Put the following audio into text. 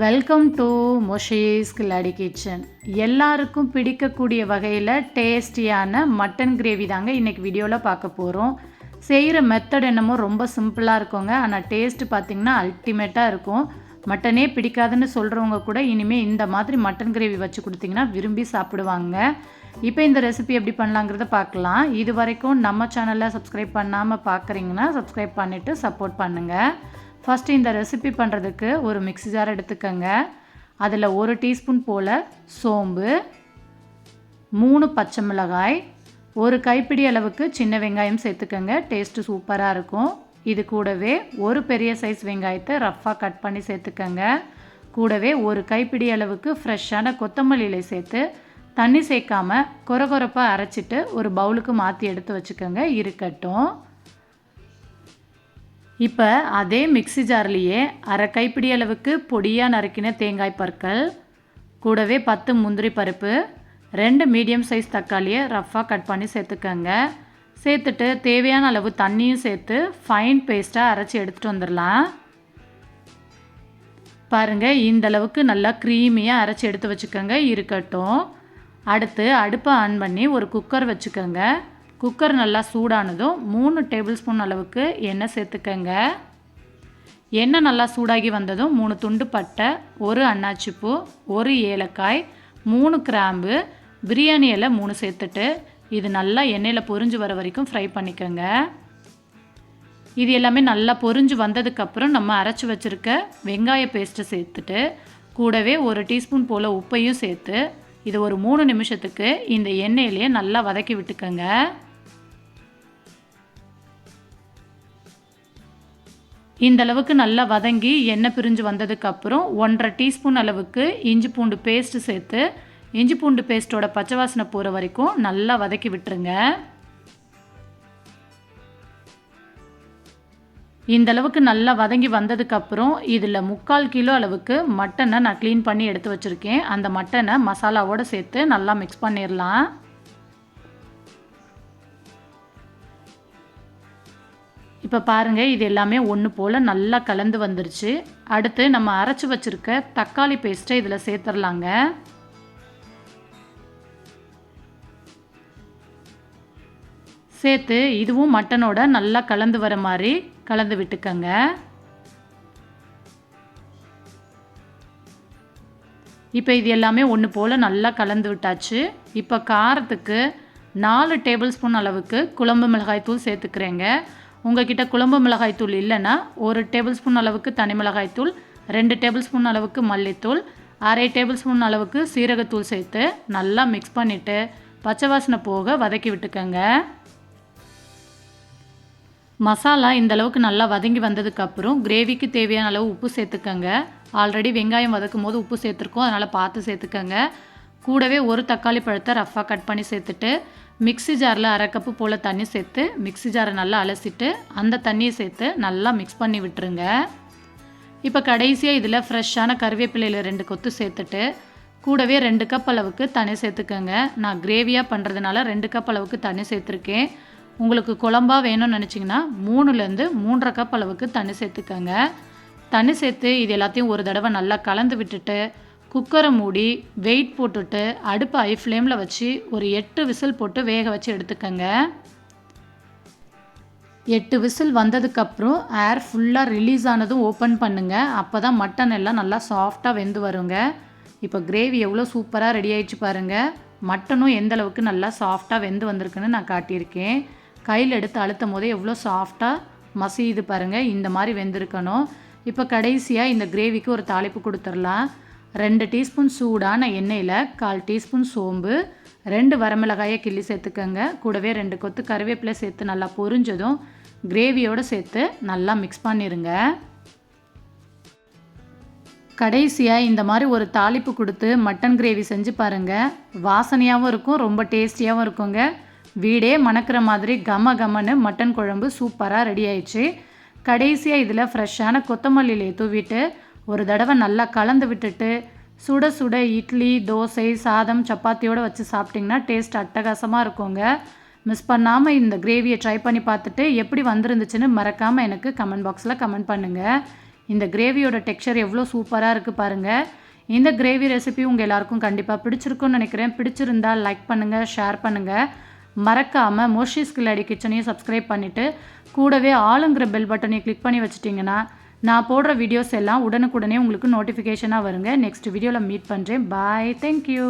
Welcome to மொஷீஸ் கில்லாடி kitchen எல்லாருக்கும் பிடிக்கக்கூடிய வகையில் டேஸ்டியான மட்டன் கிரேவி தாங்க இன்றைக்கி வீடியோவில் பார்க்க போகிறோம் செய்கிற மெத்தட் என்னமோ ரொம்ப சிம்பிளாக இருக்குங்க. ஆனால் டேஸ்ட்டு பார்த்திங்கன்னா அல்டிமேட்டாக இருக்கும். மட்டனே பிடிக்காதுன்னு சொல்கிறவங்க கூட இனிமேல் இந்த மாதிரி மட்டன் கிரேவி வச்சு கொடுத்தீங்கன்னா விரும்பி சாப்பிடுவாங்க. இப்போ இந்த ரெசிபி எப்படி பண்ணலாங்கிறத பார்க்கலாம். இது வரைக்கும் நம்ம சேனலில் சப்ஸ்கிரைப் பண்ணாமல் பார்க்குறீங்கன்னா சப்ஸ்கிரைப் பண்ணிவிட்டு சப்போர்ட் பண்ணுங்கள் ஃபஸ்ட்டு இந்த ரெசிபி பண்ணுறதுக்கு ஒரு மிக்ஸி ஜார் எடுத்துக்கோங்க. அதில் ஒரு டீஸ்பூன் போல் சோம்பு மூணு பச்சை மிளகாய் ஒரு கைப்பிடி அளவுக்கு சின்ன வெங்காயம் சேர்த்துக்கோங்க. டேஸ்ட்டு சூப்பராக இருக்கும். இது கூடவே ஒரு பெரிய சைஸ் வெங்காயத்தை ரஃப்பாக கட் பண்ணி சேர்த்துக்கோங்க. கூடவே ஒரு கைப்பிடி அளவுக்கு ஃப்ரெஷ்ஷான கொத்தமல்லி சேர்த்து தண்ணி சேர்க்காம கொரகொரப்பாக அரைச்சிட்டு ஒரு பவுலுக்கு மாற்றி எடுத்து வச்சுக்கோங்க. இருக்கட்டும். இப்போ அதே மிக்ஸி ஜார்லேயே அரை கைப்பிடி அளவுக்கு பொடியாக நறுக்கின தேங்காய் பற்கள் கூடவே பத்து முந்திரி பருப்பு ரெண்டு மீடியம் சைஸ் தக்காளியை ரஃப்பாக கட் பண்ணி சேர்த்துக்கோங்க. சேர்த்துட்டு தேவையான அளவு தண்ணியும் சேர்த்து ஃபைன் பேஸ்ட்டாக அரைச்சி எடுத்துகிட்டு வந்துடலாம். பாருங்கள் இந்தளவுக்கு நல்லா க்ரீமியாக அரைச்சி எடுத்து வச்சுக்கோங்க இருக்கட்டும். அடுத்து அடுப்பை ஆன் பண்ணி ஒரு குக்கர் வச்சுக்கோங்க. குக்கர் நல்லா சூடானதும் மூணு டேபிள் ஸ்பூன் அளவுக்கு எண்ணெய் சேர்த்துக்கங்க. எண்ணெய் நல்லா சூடாகி வந்ததும் மூணு துண்டு பட்டை ஒரு அன்னாச்சிப்பூ ஒரு ஏலக்காய் மூணு கிராம்பு பிரியாணி இலை மூணு சேர்த்துட்டு இது நல்லா எண்ணெயில் பொரிஞ்சு வர வரைக்கும் ஃப்ரை பண்ணிக்கோங்க. இது எல்லாமே நல்லா பொரிஞ்சு வந்ததுக்கப்புறம் நம்ம அரைச்சி வச்சுருக்க வெங்காய பேஸ்ட்டை சேர்த்துட்டு கூடவே ஒரு டீஸ்பூன் போல் உப்பையும் சேர்த்து இது ஒரு மூணு நிமிஷத்துக்கு இந்த எண்ணெயிலேயே நல்லா வதக்கி விட்டுக்கோங்க. இந்த அளவுக்கு நல்லா வதங்கி எண்ணெய் பிரிஞ்சு வந்ததுக்கப்புறம் ஒன்றரை டீஸ்பூன் அளவுக்கு இஞ்சி பூண்டு பேஸ்ட்டு சேர்த்து இஞ்சி பூண்டு பேஸ்ட்டோட பச்சை வாசனை போகிற வரைக்கும் நல்லா வதக்கி விட்டுருங்க. இந்த அளவுக்கு நல்லா வதங்கி வந்ததுக்கப்புறம் இதில் முக்கால் கிலோ அளவுக்கு மட்டனை நான் க்ளீன் பண்ணி எடுத்து வச்சுருக்கேன். அந்த மட்டனை மசாலாவோடு சேர்த்து நல்லா மிக்ஸ் பண்ணிடலாம் இப்போ பாருங்கள் இது எல்லாமே ஒன்று போல் நல்லா கலந்து வந்துருச்சு. அடுத்து நம்ம அரைச்சி வச்சுருக்க தக்காளி பேஸ்ட்டை இதில் சேர்த்துடலாங்க. சேர்த்து இதுவும் மட்டனோட நல்லா கலந்து வர மாதிரி கலந்து விட்டுக்கங்க. இப்போ இது எல்லாமே ஒன்று போல் நல்லா கலந்து விட்டாச்சு. இப்போ காரத்துக்கு நாலு டேபிள் ஸ்பூன் அளவுக்கு குழம்பு மிளகாய் தூள் சேர்த்துக்கிறேங்க. உங்ககிட்ட குழம்பு மிளகாய் தூள் இல்லைன்னா ஒரு டேபிள் ஸ்பூன் அளவுக்கு தனி மிளகாய்த்தூள் ரெண்டு டேபிள் ஸ்பூன் அளவுக்கு மல்லித்தூள் அரை டேபிள் ஸ்பூன் அளவுக்கு சீரகத்தூள் சேர்த்து நல்லா மிக்ஸ் பண்ணிவிட்டு பச்சை வாசனை போக வதக்கி விட்டுக்கோங்க. மசாலா இந்த அளவுக்கு நல்லா வதங்கி வந்ததுக்கப்புறம் கிரேவிக்கு தேவையான அளவு உப்பு சேர்த்துக்கோங்க. ஆல்ரெடி வெங்காயம் வதக்கும் போது உப்பு சேர்த்துருக்கோம். அதனால் பார்த்து சேர்த்துக்கோங்க. கூடவே ஒரு தக்காளி பழத்தை ரஃப்பாக கட் பண்ணி சேர்த்துட்டு மிக்ஸி ஜாரில் அரை கப்பு போல் தண்ணி சேர்த்து மிக்ஸி ஜாரை நல்லா அலசிட்டு அந்த தண்ணியை சேர்த்து நல்லா மிக்ஸ் பண்ணி விட்டுருங்க. இப்போ கடைசியாக இதில் ஃப்ரெஷ்ஷான கருவேப்பிலையில் ரெண்டு கொத்து சேர்த்துட்டு கூடவே ரெண்டு கப் அளவுக்கு தண்ணி சேர்த்துக்கோங்க. நான் கிரேவியாக பண்ணுறதுனால ரெண்டு கப் அளவுக்கு தண்ணி சேர்த்துருக்கேன். உங்களுக்கு குழம்பா வேணும்னு நினச்சிங்கன்னா மூணுலேருந்து மூன்றரை கப் அளவுக்கு தண்ணி சேர்த்துக்கோங்க. தண்ணி சேர்த்து இது எல்லாத்தையும் ஒரு தடவை நல்லா கலந்து விட்டுட்டு குக்கரை மூடி வெயிட் போட்டுட்டு அடுப்பை ஐ ஃப்ளேமில் வச்சு ஒரு எட்டு விசில் போட்டு வேக வச்சு எடுத்துக்கங்க. எட்டு விசில் வந்ததுக்கப்புறம் ஏர் ஃபுல்லாக ரிலீஸ் ஆனதும் ஓப்பன் பண்ணுங்கள் அப்போ தான் மட்டன் எல்லாம் நல்லா சாஃப்டாக வெந்து வருங்க. இப்போ கிரேவி எவ்வளோ சூப்பராக ரெடி ஆயிடுச்சு பாருங்கள் மட்டனும் எந்த அளவுக்கு நல்லா சாஃப்டாக வெந்து வந்திருக்குன்னு நான் காட்டியிருக்கேன். கையில் எடுத்து அழுத்தும் போதே எவ்வளோ சாஃப்டாக மசியுது பாருங்கள் இந்த மாதிரி வெந்திருக்கணும். இப்போ கடைசியாக இந்த கிரேவிக்கு ஒரு தாளிப்பு கொடுத்துடலாம். ரெண்டு டீஸ்பூன் சூடான எண்ணெயில் கால் டீஸ்பூன் சோம்பு ரெண்டு வரமிளகாயை கிள்ளி சேர்த்துக்கோங்க. கூடவே ரெண்டு கொத்து கருவேப்பிலை சேர்த்து நல்லா பொரிஞ்சதும் கிரேவியோடு சேர்த்து நல்லா மிக்ஸ் பண்ணிடுங்க கடைசியாக இந்த மாதிரி ஒரு தாளிப்பு கொடுத்து மட்டன் கிரேவி செஞ்சு பாருங்கள் வாசனையாகவும் இருக்கும் ரொம்ப டேஸ்டியாகவும் இருக்குங்க. வீடே மணக்கிற மாதிரி கம கமன்னு மட்டன் குழம்பு சூப்பராக ரெடி ஆயிடுச்சு. கடைசியாக இதில் ஃப்ரெஷ்ஷான கொத்தமல்லியிலே தூவிட்டு ஒரு தடவை நல்லா கலந்து விட்டுட்டு சுட சுட இட்லி தோசை சாதம் சப்பாத்தியோடு வச்சு சாப்பிட்டிங்கன்னா டேஸ்ட் அட்டகாசமாக இருக்குங்க. மிஸ் பண்ணாமல் இந்த கிரேவியை ட்ரை பண்ணி பார்த்துட்டு எப்படி வந்துருந்துச்சுன்னு மறக்காமல் எனக்கு கமெண்ட் பாக்ஸில் கமெண்ட் பண்ணுங்கள் இந்த கிரேவியோட டெக்ஸ்சர் எவ்வளோ சூப்பராக இருக்குது பாருங்கள் இந்த கிரேவி ரெசிபி உங்கள் எல்லாருக்கும் கண்டிப்பாக பிடிச்சிருக்குன்னு நினைக்கிறேன். பிடிச்சிருந்தால் லைக் பண்ணுங்கள் ஷேர் பண்ணுங்கள் மறக்காமல் மோஷிஸ் கில்லாடி கிச்சனையும் சப்ஸ்கிரைப் பண்ணிவிட்டு கூடவே ஆளுங்கிற பெல் பட்டனையும் கிளிக் பண்ணி வச்சுட்டிங்கன்னா நான் போடுற வீடியோஸ் எல்லாம் உடனுக்குடனே உங்களுக்கு நோட்டிஃபிகேஷனாக வருங்க. நெக்ஸ்ட் வீடியோவில் மீட் பண்ணுறேன் பாய் தேங்க்யூ